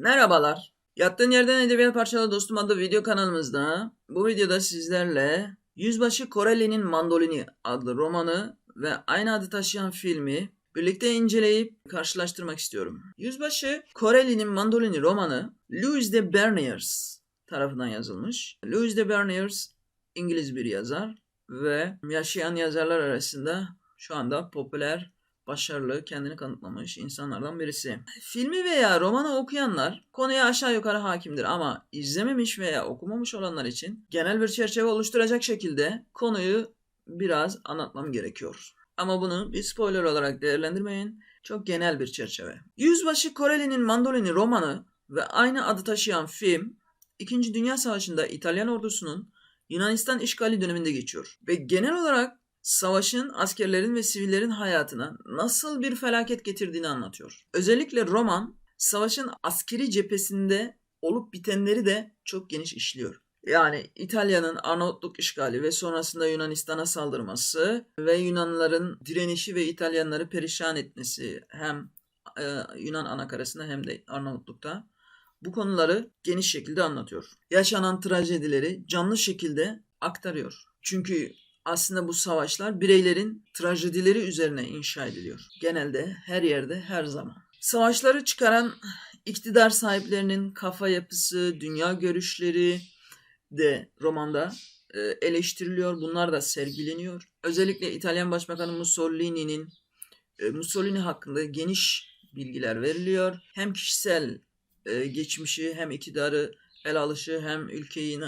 Merhabalar. Yattığın Yerden Edebiyat Parçalı Dostum adlı video kanalımızda bu videoda sizlerle Yüzbaşı Corelli'nin Mandolini adlı romanı ve aynı adı taşıyan filmi birlikte inceleyip karşılaştırmak istiyorum. Yüzbaşı Corelli'nin Mandolini romanı Louis de Berniers tarafından yazılmış. Louis de Berniers İngiliz bir yazar ve yaşayan yazarlar arasında şu anda popüler başarılı, kendini kanıtlamış insanlardan birisi. Filmi veya romanı okuyanlar konuya aşağı yukarı hakimdir ama izlememiş veya okumamış olanlar için genel bir çerçeve oluşturacak şekilde konuyu biraz anlatmam gerekiyor. Ama bunu bir spoiler olarak değerlendirmeyin. Çok genel bir çerçeve. Yüzbaşı Corelli'nin Mandolini romanı ve aynı adı taşıyan film, İkinci Dünya Savaşı'nda İtalyan ordusunun Yunanistan işgali döneminde geçiyor. Ve genel olarak savaşın askerlerin ve sivillerin hayatına nasıl bir felaket getirdiğini anlatıyor. Özellikle roman savaşın askeri cephesinde olup bitenleri de çok geniş işliyor. Yani İtalya'nın Arnavutluk işgali ve sonrasında Yunanistan'a saldırması ve Yunanlıların direnişi ve İtalyanları perişan etmesi hem e, Yunan anakarasında hem de Arnavutluk'ta bu konuları geniş şekilde anlatıyor. Yaşanan trajedileri canlı şekilde aktarıyor. Çünkü aslında bu savaşlar bireylerin trajedileri üzerine inşa ediliyor. Genelde her yerde her zaman. Savaşları çıkaran iktidar sahiplerinin kafa yapısı, dünya görüşleri de romanda e, eleştiriliyor. Bunlar da sergileniyor. Özellikle İtalyan Başbakanı Mussolini'nin e, Mussolini hakkında geniş bilgiler veriliyor. Hem kişisel e, geçmişi hem iktidarı el alışı hem ülkeyi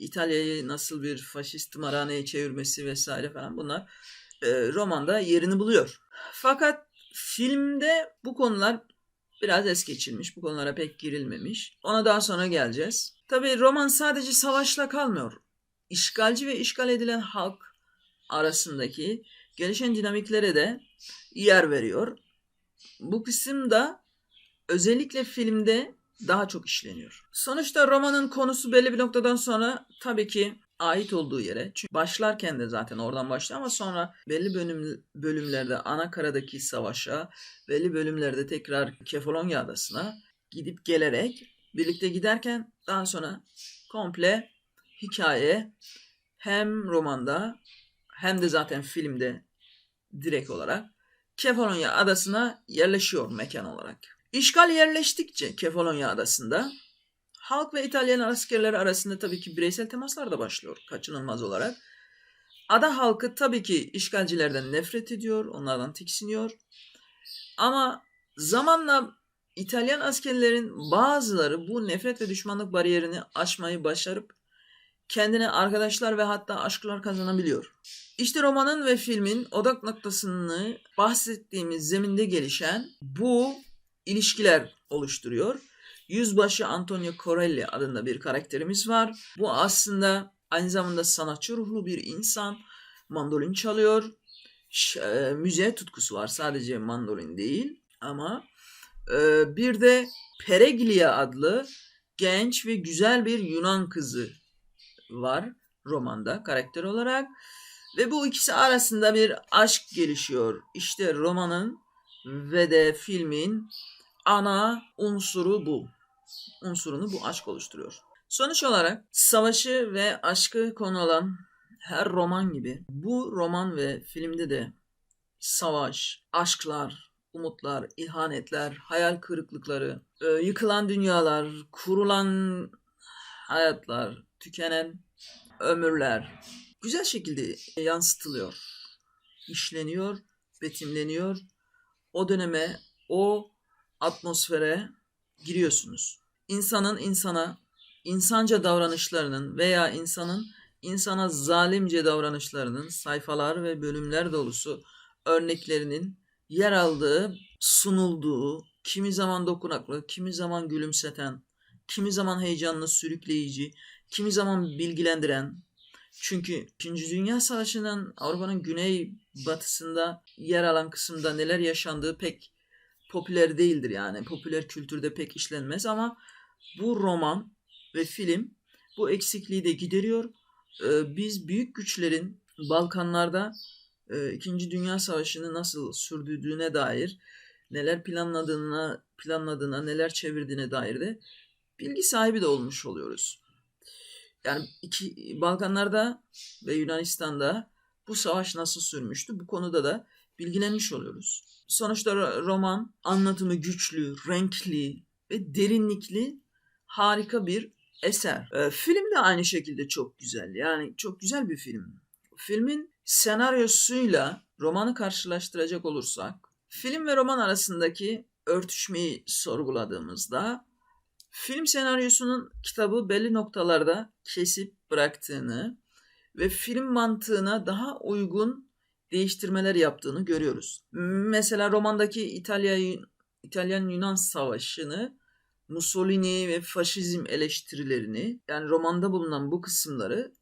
İtalya'yı nasıl bir faşist tımarhaneye çevirmesi vesaire falan bunlar e, romanda yerini buluyor. Fakat filmde bu konular biraz es geçilmiş. Bu konulara pek girilmemiş. Ona daha sonra geleceğiz. Tabii roman sadece savaşla kalmıyor. İşgalci ve işgal edilen halk arasındaki gelişen dinamiklere de yer veriyor. Bu kısımda özellikle filmde daha çok işleniyor. Sonuçta romanın konusu belli bir noktadan sonra tabii ki ait olduğu yere. Çünkü başlarken de zaten oradan başlıyor ama sonra belli bölüm, bölümlerde ana karadaki savaşa, belli bölümlerde tekrar Kefalonya adasına gidip gelerek birlikte giderken daha sonra komple hikaye hem romanda hem de zaten filmde direkt olarak Kefalonya adasına yerleşiyor mekan olarak. İşgal yerleştikçe Kefalonya adasında halk ve İtalyan askerleri arasında tabii ki bireysel temaslar da başlıyor kaçınılmaz olarak. Ada halkı tabii ki işgalcilerden nefret ediyor, onlardan tiksiniyor. Ama zamanla İtalyan askerlerin bazıları bu nefret ve düşmanlık bariyerini aşmayı başarıp kendine arkadaşlar ve hatta aşklar kazanabiliyor. İşte romanın ve filmin odak noktasını bahsettiğimiz zeminde gelişen bu ilişkiler oluşturuyor. Yüzbaşı Antonio Corelli adında bir karakterimiz var. Bu aslında aynı zamanda sanatçı ruhlu bir insan. Mandolin çalıyor. E, müziğe tutkusu var. Sadece mandolin değil. Ama e, bir de Pereglia adlı genç ve güzel bir Yunan kızı var romanda karakter olarak. Ve bu ikisi arasında bir aşk gelişiyor. İşte romanın ve de filmin ana unsuru bu. Unsurunu bu aşk oluşturuyor. Sonuç olarak savaşı ve aşkı konu alan her roman gibi bu roman ve filmde de savaş, aşklar, umutlar, ihanetler, hayal kırıklıkları, e, yıkılan dünyalar, kurulan hayatlar, tükenen ömürler güzel şekilde yansıtılıyor, işleniyor, betimleniyor. O döneme, o atmosfere giriyorsunuz. İnsanın insana insanca davranışlarının veya insanın insana zalimce davranışlarının sayfalar ve bölümler dolusu örneklerinin yer aldığı, sunulduğu, kimi zaman dokunaklı, kimi zaman gülümseten, kimi zaman heyecanlı, sürükleyici, kimi zaman bilgilendiren. Çünkü 2. Dünya Savaşı'nın Avrupa'nın güney batısında yer alan kısımda neler yaşandığı pek popüler değildir yani. Popüler kültürde pek işlenmez ama bu roman ve film bu eksikliği de gideriyor. Ee, biz büyük güçlerin Balkanlarda e, İkinci Dünya Savaşı'nı nasıl sürdürdüğüne dair neler planladığına planladığına, neler çevirdiğine dair de bilgi sahibi de olmuş oluyoruz. Yani iki Balkanlarda ve Yunanistan'da bu savaş nasıl sürmüştü? Bu konuda da bilgilenmiş oluyoruz. Sonuçta ro- roman anlatımı güçlü, renkli ve derinlikli harika bir eser. Ee, film de aynı şekilde çok güzel. Yani çok güzel bir film. Filmin senaryosuyla romanı karşılaştıracak olursak, film ve roman arasındaki örtüşmeyi sorguladığımızda film senaryosunun kitabı belli noktalarda kesip bıraktığını ve film mantığına daha uygun değiştirmeler yaptığını görüyoruz. Mesela romandaki İtalya İtalyan-Yunan Savaşı'nı Mussolini ve faşizm eleştirilerini yani romanda bulunan bu kısımları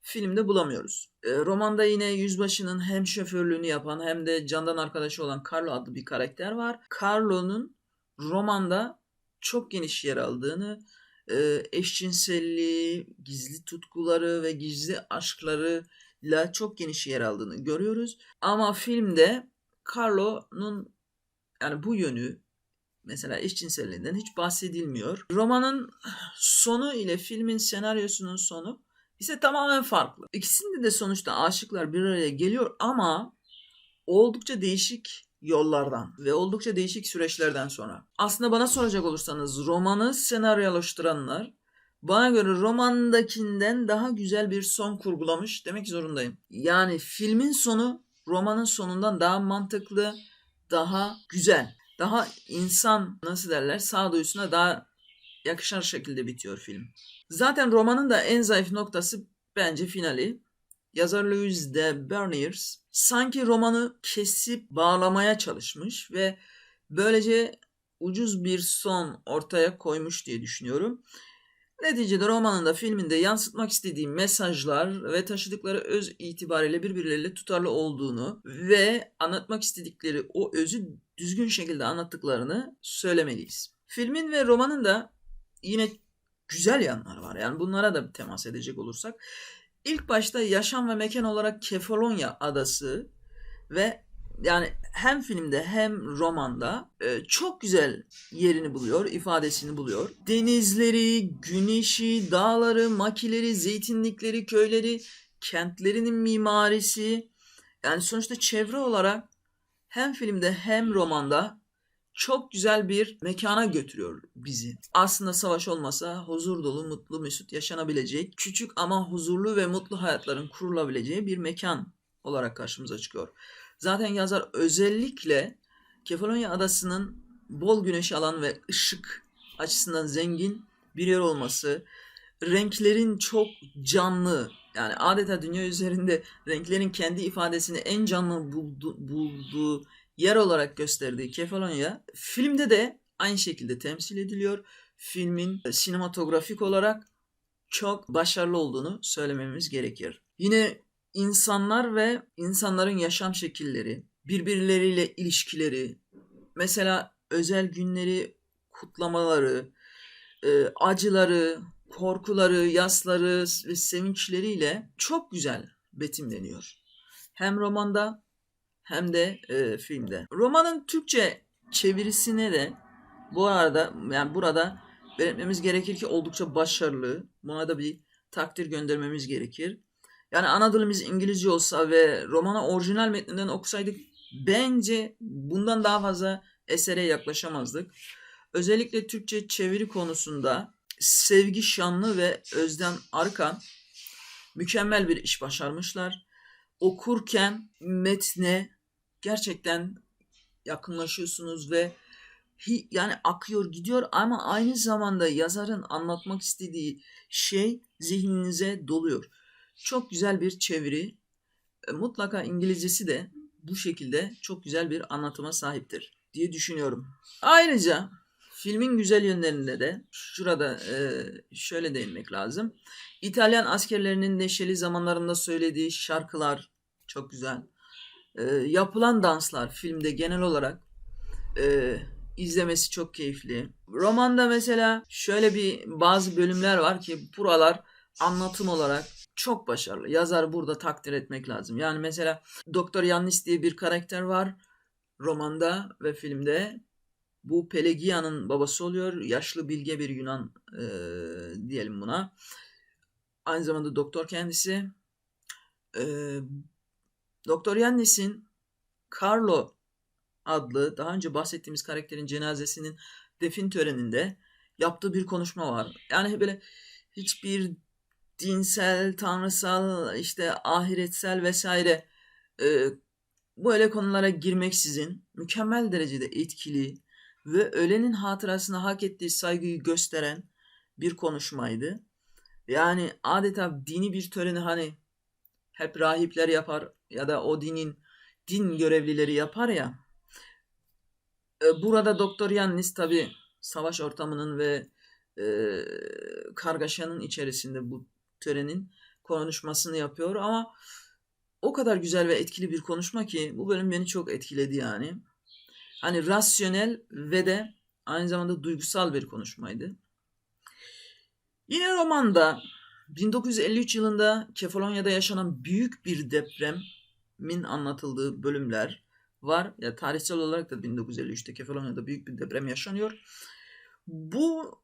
filmde bulamıyoruz. E, romanda yine yüzbaşının hem şoförlüğünü yapan hem de candan arkadaşı olan Carlo adlı bir karakter var. Carlo'nun romanda çok geniş yer aldığını, e, eşcinselliği, gizli tutkuları ve gizli aşklarıyla çok geniş yer aldığını görüyoruz. Ama filmde Carlo'nun yani bu yönü mesela eşcinselliğinden hiç bahsedilmiyor. Romanın sonu ile filmin senaryosunun sonu ise tamamen farklı. İkisinde de sonuçta aşıklar bir araya geliyor ama oldukça değişik yollardan ve oldukça değişik süreçlerden sonra. Aslında bana soracak olursanız romanı senaryolaştıranlar bana göre romandakinden daha güzel bir son kurgulamış demek zorundayım. Yani filmin sonu romanın sonundan daha mantıklı, daha güzel, daha insan nasıl derler sağduyusuna daha yakışan şekilde bitiyor film. Zaten romanın da en zayıf noktası bence finali. Yazar Louis de Berniers sanki romanı kesip bağlamaya çalışmış ve böylece ucuz bir son ortaya koymuş diye düşünüyorum. Neticede romanın da filminde yansıtmak istediği mesajlar ve taşıdıkları öz itibariyle birbirleriyle tutarlı olduğunu ve anlatmak istedikleri o özü düzgün şekilde anlattıklarını söylemeliyiz. Filmin ve romanın da yine güzel yanlar var. Yani bunlara da temas edecek olursak. İlk başta yaşam ve mekan olarak Kefalonya adası ve yani hem filmde hem romanda e, çok güzel yerini buluyor, ifadesini buluyor. Denizleri, güneşi, dağları, makileri, zeytinlikleri, köyleri, kentlerinin mimarisi yani sonuçta çevre olarak hem filmde hem romanda çok güzel bir mekana götürüyor bizi. Aslında savaş olmasa huzur dolu, mutlu, mesut yaşanabilecek, küçük ama huzurlu ve mutlu hayatların kurulabileceği bir mekan olarak karşımıza çıkıyor. Zaten yazar özellikle Kefalonya adasının bol güneş alan ve ışık açısından zengin bir yer olması, renklerin çok canlı, yani adeta dünya üzerinde renklerin kendi ifadesini en canlı buldu, bulduğu yer olarak gösterdiği Kefalonya filmde de aynı şekilde temsil ediliyor. Filmin sinematografik olarak çok başarılı olduğunu söylememiz gerekir. Yine insanlar ve insanların yaşam şekilleri, birbirleriyle ilişkileri, mesela özel günleri kutlamaları, e, acıları, korkuları, yasları ve sevinçleriyle çok güzel betimleniyor. Hem romanda hem de e, filmde. Romanın Türkçe çevirisine de bu arada yani burada belirtmemiz gerekir ki oldukça başarılı. Buna da bir takdir göndermemiz gerekir. Yani ana dilimiz İngilizce olsa ve romanı orijinal metninden okusaydık bence bundan daha fazla esere yaklaşamazdık. Özellikle Türkçe çeviri konusunda Sevgi Şanlı ve Özden Arkan mükemmel bir iş başarmışlar. Okurken metne gerçekten yakınlaşıyorsunuz ve yani akıyor gidiyor ama aynı zamanda yazarın anlatmak istediği şey zihninize doluyor. Çok güzel bir çeviri. E, Mutlaka İngilizcesi de bu şekilde çok güzel bir anlatıma sahiptir diye düşünüyorum. Ayrıca filmin güzel yönlerinde de şurada e, şöyle değinmek lazım. İtalyan askerlerinin neşeli zamanlarında söylediği şarkılar çok güzel. E, yapılan danslar filmde genel olarak e, izlemesi çok keyifli. Romanda mesela şöyle bir bazı bölümler var ki buralar anlatım olarak çok başarılı. Yazar burada takdir etmek lazım. Yani mesela Doktor Yannis diye bir karakter var romanda ve filmde. Bu Pelagia'nın babası oluyor. Yaşlı bilge bir Yunan e, diyelim buna. Aynı zamanda doktor kendisi. E, doktor Yannis'in Carlo adlı daha önce bahsettiğimiz karakterin cenazesinin defin töreninde yaptığı bir konuşma var. Yani böyle hiçbir dinsel, tanrısal, işte ahiretsel vesaire e, böyle konulara girmeksizin mükemmel derecede etkili ve ölenin hatırasına hak ettiği saygıyı gösteren bir konuşmaydı. Yani adeta dini bir töreni hani hep rahipler yapar ya da o dinin din görevlileri yapar ya. E, Burada Doktor Yannis tabi savaş ortamının ve e, kargaşanın içerisinde bu törenin konuşmasını yapıyor ama o kadar güzel ve etkili bir konuşma ki bu bölüm beni çok etkiledi yani. Hani rasyonel ve de aynı zamanda duygusal bir konuşmaydı. Yine romanda 1953 yılında Kefalonya'da yaşanan büyük bir depremin anlatıldığı bölümler var. Ya tarihsel olarak da 1953'te Kefalonya'da büyük bir deprem yaşanıyor. Bu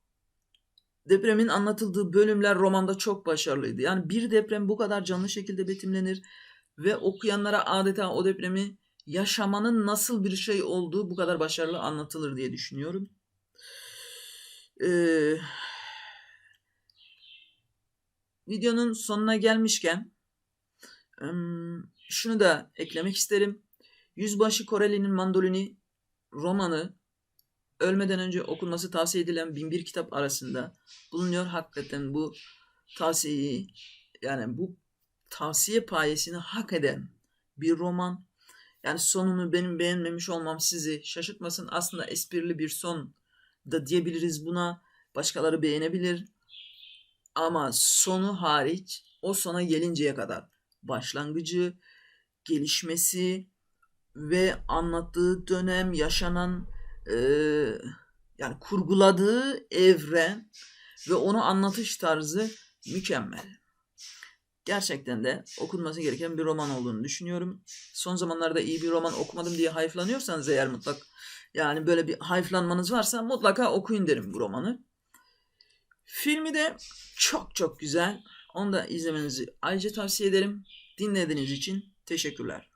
depremin anlatıldığı bölümler romanda çok başarılıydı. Yani bir deprem bu kadar canlı şekilde betimlenir ve okuyanlara adeta o depremi yaşamanın nasıl bir şey olduğu bu kadar başarılı anlatılır diye düşünüyorum. Ee, videonun sonuna gelmişken şunu da eklemek isterim. Yüzbaşı Koreli'nin Mandolini romanı ölmeden önce okunması tavsiye edilen 1001 kitap arasında bulunuyor. Hakikaten bu tavsiyeyi yani bu tavsiye payesini hak eden bir roman. Yani sonunu benim beğenmemiş olmam sizi şaşırtmasın. Aslında esprili bir son da diyebiliriz buna. Başkaları beğenebilir. Ama sonu hariç o sona gelinceye kadar başlangıcı, gelişmesi ve anlattığı dönem yaşanan e, yani kurguladığı evren ve onu anlatış tarzı mükemmel. Gerçekten de okunması gereken bir roman olduğunu düşünüyorum. Son zamanlarda iyi bir roman okumadım diye hayıflanıyorsanız eğer mutlak yani böyle bir hayıflanmanız varsa mutlaka okuyun derim bu romanı. Filmi de çok çok güzel. Onu da izlemenizi ayrıca tavsiye ederim. Dinlediğiniz için teşekkürler.